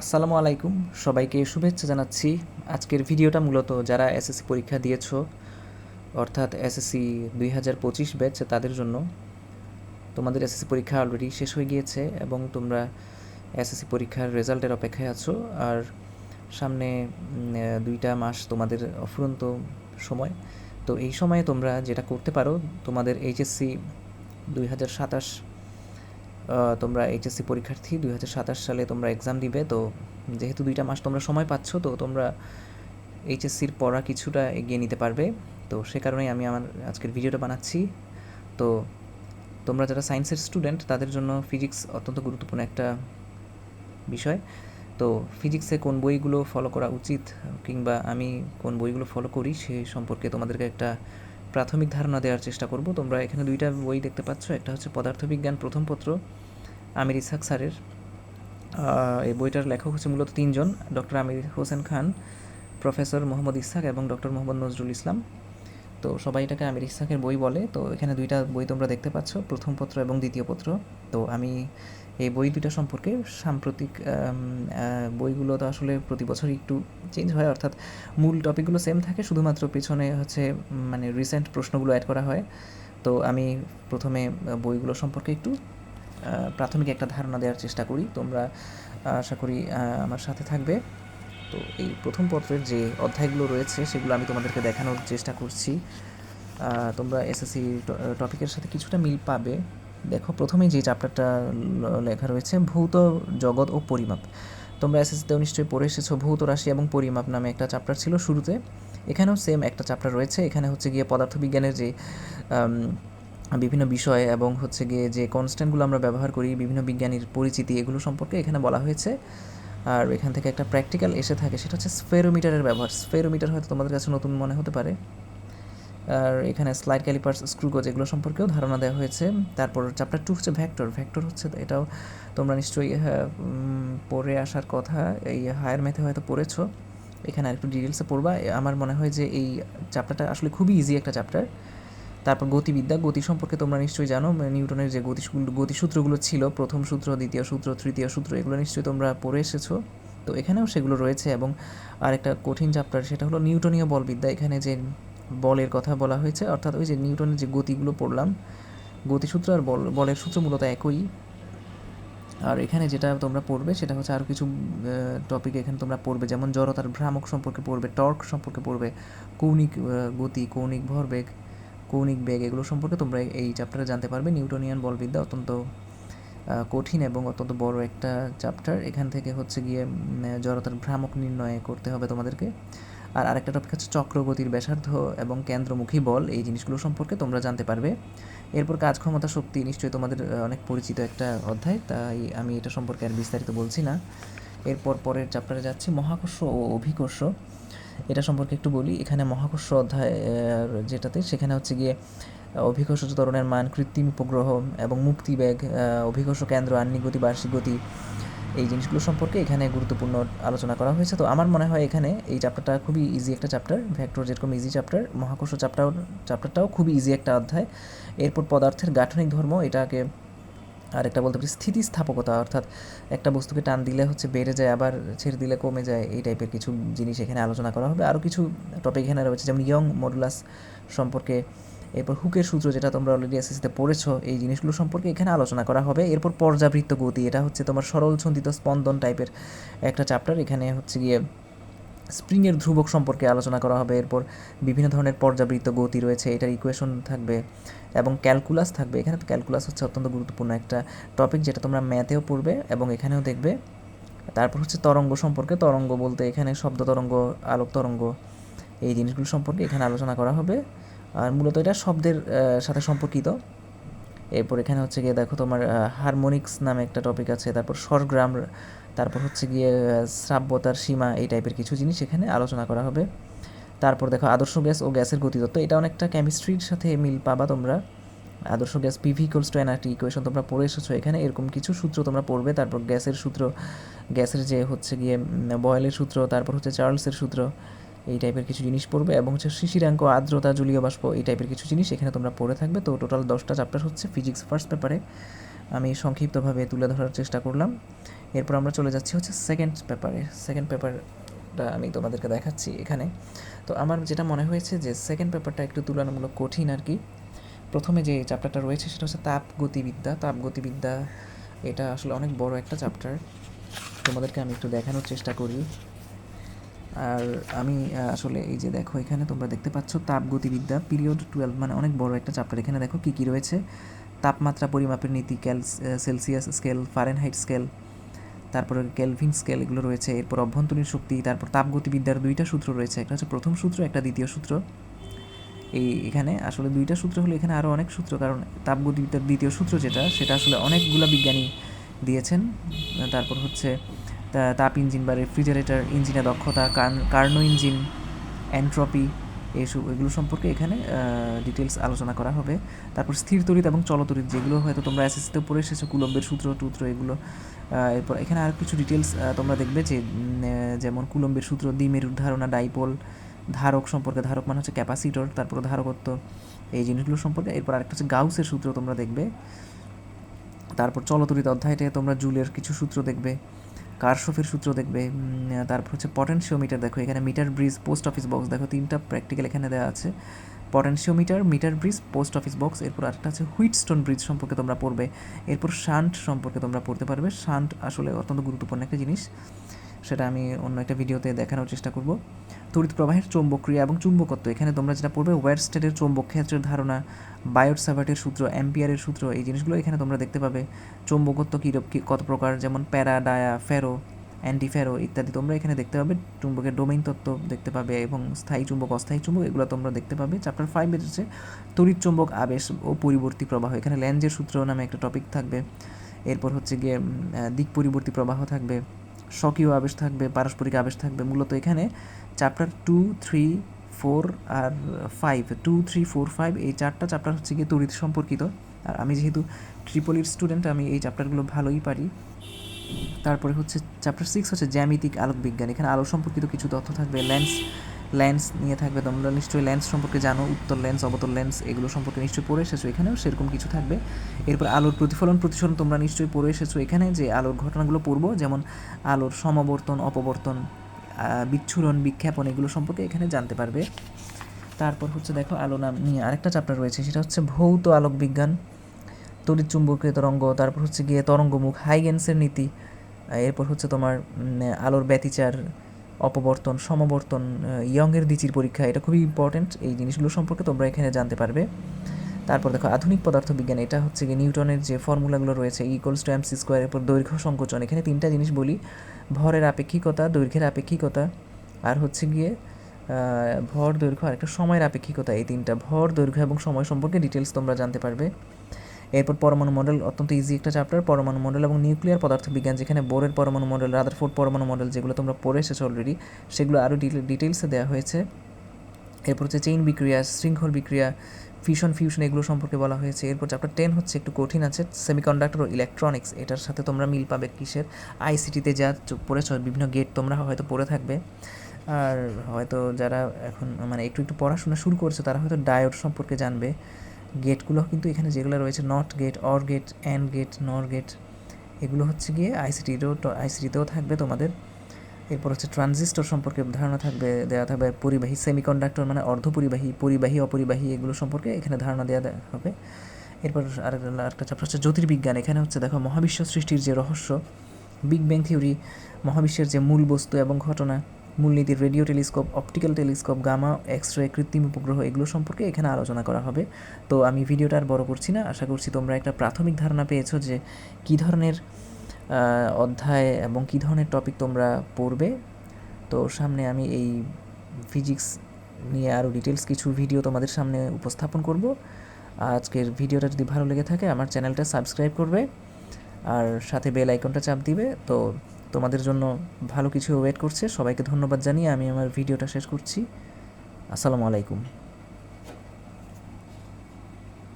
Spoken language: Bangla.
আসসালামু আলাইকুম। সবাইকে শুভেচ্ছা জানাচ্ছি। আজকের ভিডিওটা মূলত যারা এসএসসি পরীক্ষা দিয়েছ, অর্থাৎ এসএসসি দুই হাজার পঁচিশ ব্যাচ, তাদের জন্য। তোমাদের এসএসসি পরীক্ষা অলরেডি শেষ হয়ে গিয়েছে এবং তোমরা এসএসসি পরীক্ষার রেজাল্টের অপেক্ষায় আছো। আর সামনে দুইটা মাস তোমাদের অফুরন্ত সময়। তো এই সময়ে তোমরা যেটা করতে পারো, তোমাদের এইচএসসি দুই হাজার সাতাশ তোমরা এইচএসসি পরীক্ষার্থী, দুই হাজার সাতাশ সালে তোমরা এক্সাম দিবে। তো যেহেতু দুইটা মাস তোমরা সময় পাচ্ছ, তো তোমরা এইচএসসির পড়া কিছুটা এগিয়ে নিতে পারবে। তো সে কারণেই আমি আমার আজকের ভিডিওটা বানাচ্ছি। তো তোমরা যারা সায়েন্সের স্টুডেন্ট তাদের জন্য ফিজিক্স অত্যন্ত গুরুত্বপূর্ণ একটা বিষয়। তো ফিজিক্সে কোন বইগুলো ফলো করা উচিত, কিংবা আমি কোন বইগুলো ফলো করি, সে সম্পর্কে তোমাদেরকে একটা প্রাথমিক ধারণা দেওয়ার চেষ্টা করব। তোমরা এখানে দুইটা বই দেখতে পাচ্ছ। একটা হচ্ছে পদার্থবিজ্ঞান প্রথম পত্র, আমির ইসাক স্যারের। এই বইটার লেখক হচ্ছে মূলত তিনজন, ডক্টর আমির হোসেন খান, প্রফেসর মোহাম্মদ ইসাক এবং ডক্টর মোহাম্মদ নজরুল ইসলাম। তো সবাই এটাকে আমির ইসাকের বই বলে। তো এখানে দুইটা বই তোমরা দেখতে পাচ্ছ, প্রথম পত্র এবং দ্বিতীয় পত্র। তো আমি এই বই দুইটা সম্পর্কে সাম্প্রতিক বইগুলো তো আসলে প্রতি বছর একটু চেঞ্জ হয়। অর্থাৎ মূল টপিকগুলো সেম থাকে, শুধুমাত্র পেছনে হচ্ছে মানে রিসেন্ট প্রশ্নগুলো অ্যাড করা হয়। তো আমি প্রথমে বইগুলো সম্পর্কে একটু প্রাথমিক একটা ধারণা দেওয়ার চেষ্টা করি। তোমরা আশা করি আমার সাথে থাকবে। তো এই প্রথম পত্রের যে অধ্যায়গুলো রয়েছে, সেগুলো আমি তোমাদেরকে দেখানোর চেষ্টা করছি। তোমরা এসএসসি টপিকের সাথে কিছুটা মিল পাবে। দেখো, প্রথমেই যে চ্যাপ্টারটা লেখা রয়েছে, ভৌত জগৎ ও পরিমাপ। তোমরা এসএসসিতেও নিশ্চয়ই পড়ে এসেছ, ভৌত রাশি এবং পরিমাপ নামে একটা চ্যাপ্টার ছিল শুরুতে। এখানেও সেম একটা চ্যাপ্টার রয়েছে। এখানে হচ্ছে গিয়ে পদার্থবিজ্ঞানের যে বিভিন্ন বিষয় এবং হচ্ছে গিয়ে যে কনস্ট্যান্টগুলো আমরা ব্যবহার করি, বিভিন্ন বিজ্ঞানীর পরিচিতি, এগুলো সম্পর্কে এখানে বলা হয়েছে। আর এখান থেকে একটা প্র্যাকটিক্যাল এসে থাকে, সেটা হচ্ছে স্ফেরোমিটারের ব্যবহার। স্ফেরোমিটার হয়তো তোমাদের কাছে নতুন মনে হতে পারে। আর এখানে স্লাইড ক্যালিপার্স স্ক্রুগজ এগুলো সম্পর্কেও ধারণা দেওয়া হয়েছে। তারপর চ্যাপ্টার টু হচ্ছে ভ্যাক্টর ভ্যাক্টর হচ্ছে এটাও তোমরা নিশ্চয়ই পড়ে আসার কথা। এই হায়ার ম্যাথে হয়তো পড়েছো। এখানে আরেকটু ডিটেলসে পড়বা। আমার মনে হয় যে এই চ্যাপ্টারটা আসলে খুবই ইজি একটা চ্যাপ্টার তারপর গতিবিদ্যা, গতি সম্পর্কে তোমরা নিশ্চয়ই জানো মানে নিউটনের যে গতি গতিসূত্রগুলো ছিল, প্রথম সূত্র, দ্বিতীয় সূত্র, তৃতীয় সূত্র, এগুলো নিশ্চয়ই তোমরা পড়ে এসেছ। তো এখানেও সেগুলো রয়েছে এবং আরেকটা কঠিন চ্যাপ্টার সেটা হলো নিউটনীয় বলবিদ্যা। এখানে যে বলের কথা বলা হয়েছে, অর্থাৎ ওই যে নিউটনের যে গতিগুলো পড়লাম, গতিসূত্র আর বল, বলের সূত্র মূলত একই। আর এখানে যেটা তোমরা পড়বে, সেটা হচ্ছে আরও কিছু টপিক এখানে তোমরা পড়বে, যেমন জড়তার ভ্রামক সম্পর্কে পড়বে, টর্ক সম্পর্কে পড়বে, কৌণিক গতি, কৌণিক ভরবেগ কৌণিক বেগ এগুলো সম্পর্কে তোমরা এই- চ্যাপ্টারে জানতে পারবে। নিউটনিয়ান বলবিদ্যা অত্যন্ত কঠিন এবং অত্যন্ত বড় একটা চ্যাপ্টার এখান থেকে হচ্ছে গিয়ে জড়তার ভ্রামক নির্ণয় করতে হবে তোমাদেরকে। আর আরেকটা টপিক হচ্ছে চক্রগতির ব্যাসার্ধ এবং কেন্দ্রমুখী বল। এই জিনিসগুলো সম্পর্কে তোমরা জানতে পারবে। এরপর কাজ ক্ষমতা শক্তি নিশ্চয়ই তোমাদের অনেক পরিচিত একটা অধ্যায়, তাই আমি এটা সম্পর্কে আর বিস্তারিত বলছি না। এরপর পরের চ্যাপ্টারে যাচ্ছি। মহাকর্ষ ও অভিকর্ষ। এটা সম্পর্কে একটু বলি। এখানে মহাকর্ষ অধ্যায় যেটাতে, সেখানে হচ্ছে গিয়ে অভিকর্ষ ত্বরণের মান, কৃত্রিম উপগ্রহ এবং মুক্তিবেগ অভিকর্ষ কেন্দ্র আহ্নিক গতি, বার্ষিক গতি, এই জিনিসগুলো সম্পর্কে এখানে গুরুত্বপূর্ণ আলোচনা করা হয়েছে। তো আমার মনে হয় এখানে এই চ্যাপ্টারটা খুবই ইজি একটা চ্যাপ্টার ভ্যাক্টর যেরকম ইজি চ্যাপ্টার মহাকর্ষ চ্যাপ্টার চ্যাপ্টারটাও খুবই ইজি একটা অধ্যায়। এরপর পদার্থের গাঠনিক ধর্ম, এটাকে আর একটা বলতে পারি স্থিতিস্থাপকতা, অর্থাৎ একটা বস্তুকে টান দিলে হচ্ছে বেড়ে যায়, আবার ছেড়ে দিলে কমে যায়, এই টাইপের কিছু জিনিস এখানে আলোচনা করা হবে। আরও কিছু টপিক এখানে রয়েছে, যেমন ইয়ং মডুলাস সম্পর্কে, এরপর হুকের সূত্র যেটা তোমরা অলরেডি এসএসসিতে পড়েছো, এই জিনিসগুলো সম্পর্কে এখানে আলোচনা করা হবে। এরপর পর্যাবৃত্ত গতি, এটা হচ্ছে তোমার সরল ছন্দিত স্পন্দন টাইপের একটা চ্যাপ্টার এখানে হচ্ছে গিয়ে স্প্রিংয়ের ধ্রুবক সম্পর্কে আলোচনা করা হবে। এরপর বিভিন্ন ধরনের পর্যাবৃত্ত গতি রয়েছে, এটার ইকুয়েশন থাকবে এবং ক্যালকুলাস থাকবে। এখানে ক্যালকুলাস হচ্ছে অত্যন্ত গুরুত্বপূর্ণ একটা টপিক যেটা তোমরা ম্যাথেও পড়বে এবং এখানেও দেখবে। তারপর হচ্ছে তরঙ্গ সম্পর্কে। তরঙ্গ বলতে এখানে শব্দ তরঙ্গ, আলোক তরঙ্গ, এই জিনিসগুলো সম্পর্কে এখানে আলোচনা করা হবে। আর মূলত এটা শব্দের সাথে সম্পর্কিত। এরপর এখানে হচ্ছে গিয়ে দেখো তোমার হারমোনিক্স নামে একটা টপিক আছে। তারপর স্বরগ্রাম তারপর হচ্ছে গিয়ে শ্রাব্যতার সীমা এই টাইপের কিছু জিনিস এখানে আলোচনা করা হবে। তারপর দেখো, আদর্শ গ্যাস ও গ্যাসের গতিতত্ত্ব, এটা অনেকটা কেমিস্ট্রির সাথে মিল পাবা তোমরা। আদর্শ gas PV equals to nRT equation তোমরা পড়ে এসেছ এখানে, এরকম কিছু সূত্র তোমরা পড়বে। তারপর গ্যাসের সূত্র, গ্যাসের যে হচ্ছে গিয়ে বয়েলের সূত্র, তারপর হচ্ছে চার্লসের সূত্র এই টাইপের কিছু জিনিস পড়বে এবং হচ্ছে শিশিরাঙ্ক, আর্দ্রতা, জলীয় বাষ্প এই টাইপের কিছু জিনিস এখানে তোমরা পড়ে থাকবে। তো টোটাল দশটা চ্যাপ্টার হচ্ছে ফিজিক্স ফার্স্ট পেপারে আমি সংক্ষিপ্তভাবে তুলে ধরার চেষ্টা করলাম। এরপর আমরা চলে যাচ্ছি হচ্ছে সেকেন্ড পেপারে সেকেন্ড পেপারটা আমি তোমাদেরকে দেখাচ্ছি এখানে। তো আমার যেটা মনে হয়েছে যে সেকেন্ড পেপারটা একটু তুলনামূলক কঠিন আর কি। প্রথমে যে চ্যাপ্টারটা রয়েছে সেটা হচ্ছে তাপ গতিবিদ্যা। তাপ গতিবিদ্যা এটা আসলে অনেক বড় একটা চ্যাপ্টার তোমাদেরকে আমি একটু দেখানোর চেষ্টা করি। আর আমি আসলে এই যে দেখো এখানে তোমরা দেখতে পাচ্ছ তাপ গতিবিদ্যা পিরিয়ড টুয়েলভ মানে অনেক বড় একটা চ্যাপ্টার এখানে দেখো কী কী রয়েছে? তাপমাত্রা পরিমাপের নীতি ক্যাল সেলসিয়াস স্কেল ফারেনহাইট স্কেল তারপরে কেলভিন স্কেল এগুলো রয়েছে, এরপর অভ্যন্তরীণ শক্তি, তারপর তাপগতিবিদ্যার দুইটা সূত্র রয়েছে। একটা হচ্ছে প্রথম সূত্র, একটা দ্বিতীয় সূত্র। এই এখানে আসলে দুইটা সূত্র হলো এখানে আরও অনেক সূত্র, কারণ তাপগতিবিদ্যার দ্বিতীয় সূত্র যেটা, সেটা আসলে অনেকগুলো বিজ্ঞানী দিয়েছেন। তারপর হচ্ছে তাপ ইঞ্জিন বা রেফ্রিজারেটর ইঞ্জিনের দক্ষতা কার্ন- ইঞ্জিন অ্যান্ট্রপি এইসব এগুলো সম্পর্কে এখানে ডিটেলস আলোচনা করা হবে। তারপর স্থির তড়িৎ এবং চলতড়িৎ যেগুলো হয়তো তোমরা এসএসসিতে পড়ে এসেছ, কুলম্বের সূত্র, টুত্র এগুলো এরপর এখানে আর কিছু ডিটেলস তোমরা দেখবে যে যেমন কুলম্বের সূত্র, দ্বিমেরুর ধারণা ডাইপোল ধারক সম্পর্কে, ধারক মানে হচ্ছে ক্যাপাসিটর তারপর ধারকত্ব, এই জিনিসগুলো সম্পর্কে, এরপর আরেকটা হচ্ছে গাউসের সূত্র তোমরা দেখবে। তারপর চলতরিত অধ্যায়তে তোমরা জুলের কিছু সূত্র দেখবে। কারশফের সূত্র দেখবে? তারপর হচ্ছে পটেনশিওমিটার দেখো, এখানে meter bridge post office box দেখো তিনটা প্র্যাকটিক্যাল এখানে দেওয়া আছে। Potentiometer meter bridge post office box এরপর আরেকটা আছে হুইটস্টোন ব্রিজ সম্পর্কে তোমরা পড়বে। এরপর শান্ট সম্পর্কে তোমরা পড়তে পারবে। শান্ট আসলে অত্যন্ত গুরুত্বপূর্ণ একটা জিনিস। সেটা আমি অন্য একটা ভিডিওতে দেখানোর চেষ্টা করব। তড়িৎ প্রবাহের চৌম্বক্রিয়া এবং চুম্বকত্ব, এখানে তোমরা যেটা পড়বে ওয়ার স্টেটের চৌম্বক ক্ষেত্রের ধারণা বায়োট সাভার্টের সূত্র, অ্যাম্পিয়ারের সূত্র, এই জিনিসগুলো এখানে তোমরা দেখতে পাবে। চৌম্বকত্ব কী কী, কত প্রকার, যেমন প্যারা, ডায়া, ফেরো, অ্যান্টিফেরো ইত্যাদি তোমরা এখানে দেখতে পাবে। চুম্বকের ডোমেইন তত্ত্ব দেখতে পাবে এবং স্থায়ী চুম্বক, অস্থায়ী চুম্বক, এগুলো তোমরা দেখতে পাবে। চ্যাপ্টার ফাইভের হচ্ছে তড়িৎ চুম্বক আবেশ ও পরিবর্তী প্রবাহ, এখানে ল্যান্ডের সূত্র নামে একটা টপিক থাকবে। এরপর হচ্ছে গিয়ে দিক পরিবর্তী প্রবাহ থাকবে। স্বকীয় আবেশ থাকবে, পারস্পরিক আবেশ থাকবে, মূলত এখানে চ্যাপ্টার টু থ্রি ফোর আর five two three four five এই চারটা চ্যাপ্টার হচ্ছে গিয়ে তড়িৎ সম্পর্কিত। আর আমি যেহেতু ট্রিপলির স্টুডেন্ট আমি এই চ্যাপ্টারগুলো ভালোই পারি। তারপরে হচ্ছে চ্যাপ্টার সিক্স হচ্ছে জ্যামিতিক আলোক বিজ্ঞান এখানে আলো সম্পর্কিত কিছু তথ্য থাকবে লেন্স লেন্স নিয়ে থাকবে তোমরা নিশ্চয়ই লেন্স সম্পর্কে জানো, উত্তর লেন্স অবতল লেন্স এগুলো সম্পর্কে নিশ্চয়ই পড়ে এসেছ এখানেও, সেরকম কিছু থাকবে। এরপর আলোর প্রতিফলন প্রতিসরণ তোমরা নিশ্চয়ই পড়ে এসেছ এখানে, যে আলোর ঘটনাগুলো পড়ব, যেমন আলোর সমাবর্তন, অপবর্তন বিচ্ছুরণ, বিক্ষেপণ, এগুলো সম্পর্কে এখানে জানতে পারবে। তারপর হচ্ছে দেখো আলো নাম নিয়ে আরেকটা চ্যাপ্টার রয়েছে, সেটা হচ্ছে ভৌত আলোক বিজ্ঞান, তড়িৎ চুম্বকীয় তরঙ্গ, তারপর হচ্ছে গিয়ে তরঙ্গমুখ, হাইগেন্সের নীতি, এরপর হচ্ছে তোমার আলোর ব্যতিচার অপবর্তন, সমবর্তন ইয়ংয়ের দিচির পরীক্ষা, এটা খুবই ইম্পর্ট্যান্ট এই জিনিসগুলো সম্পর্কে তোমরা এখানে জানতে পারবে। তারপর দেখো, আধুনিক পদার্থবিজ্ঞান, এটা হচ্ছে গিয়ে নিউটনের যে ফর্মুলাগুলো রয়েছে ইকুয়ালস টু এমসি স্কোয়ারের এরপর দৈর্ঘ্য সংকোচন, এখানে তিনটা জিনিস বলি। ভরের আপেক্ষিকতা, দৈর্ঘ্যের আপেক্ষিকতা, আর হচ্ছে গিয়ে ভর দৈর্ঘ্য আর একটা সময়ের আপেক্ষিকতা, এই তিনটা, ভর, দৈর্ঘ্য এবং সময় সম্পর্কে ডিটেলস তোমরা জানতে পারবে। এরপর পরমাণু মডেল, অত্যন্ত ইজি একটা চ্যাপ্টার পরমাণু মডেল এবং নিউক্লিয়ার পদার্থবিজ্ঞান, যেখানে বোরের পরমাণু মডেল রাদারফোর্ড পরমাণু মডেল যেগুলো তোমরা পড়ে এসেছ অলরেডি সেগুলো আরও ডিটেলসে দেওয়া হয়েছে। এরপর হচ্ছে চেইন বিক্রিয়া, শৃঙ্খল বিক্রিয়া ফিউশন ফিউশন এগুলো সম্পর্কে বলা হয়েছে। এরপর চ্যাপ্টার টেন হচ্ছে একটু কঠিন আছে সেমিকন্ডাক্টর ও ইলেকট্রনিক্স এটার সাথে তোমরা মিল পাবে কিসের? আইসিটিতে যা পড়েছ, বিভিন্ন গেট তোমরা হয়তো পড়ে থাকবে। আর হয়তো যারা এখন মানে একটু একটু পড়াশোনা শুরু করছে, তারা হয়তো ডায়োড সম্পর্কে জানবে। গেটগুলো কিন্তু এখানে যেগুলো রয়েছে not gate or gate and gate nor gate এগুলো হচ্ছে গিয়ে আইসিটিতেও আইসিটিতেও থাকবে তোমাদের। এরপর হচ্ছে ট্রানজিস্টর সম্পর্কে ধারণা থাকবে দেওয়া থাকবে পরিবাহী সেমিকন্ডাক্টর মানে অর্ধপরিবাহী, পরিবাহী, অপরিবাহী এগুলো সম্পর্কে এখানে ধারণা দেওয়া হবে। এরপর আর একটা চ্যাপ্টার হচ্ছে জ্যোতির্বিজ্ঞান। এখানে হচ্ছে দেখো মহাবিশ্ব সৃষ্টির যে রহস্য বিগ ব্যাং থিওরি মহাবিশ্বের যে মূল বস্তু এবং ঘটনা মূলনীতির radio telescope, optical telescope, gamma X ray কৃত্রিম উপগ্রহ এগুলো সম্পর্কে এখানে আলোচনা করা হবে। তো আমি ভিডিওটা আর বড় করছি না। আশা করছি তোমরা একটা প্রাথমিক ধারণা পেয়েছ যে কী ধরনের অধ্যায় এবং কী ধরনের টপিক তোমরা পড়বে। তো সামনে আমি এই ফিজিক্স নিয়ে আরও ডিটেলস কিছু ভিডিও তোমাদের সামনে উপস্থাপন করব। আজকের ভিডিওটা যদি ভালো লেগে থাকে, আমার চ্যানেলটা সাবস্ক্রাইব করবে। আর সাথে বেল আইকনটা চাপ দিবে। তো তোমাদের জন্য ভালো কিছু ওয়েট করছে। সবাইকে ধন্যবাদ জানিয়ে আমি আমার ভিডিওটা শেষ করছি। আসসালামু আলাইকুম।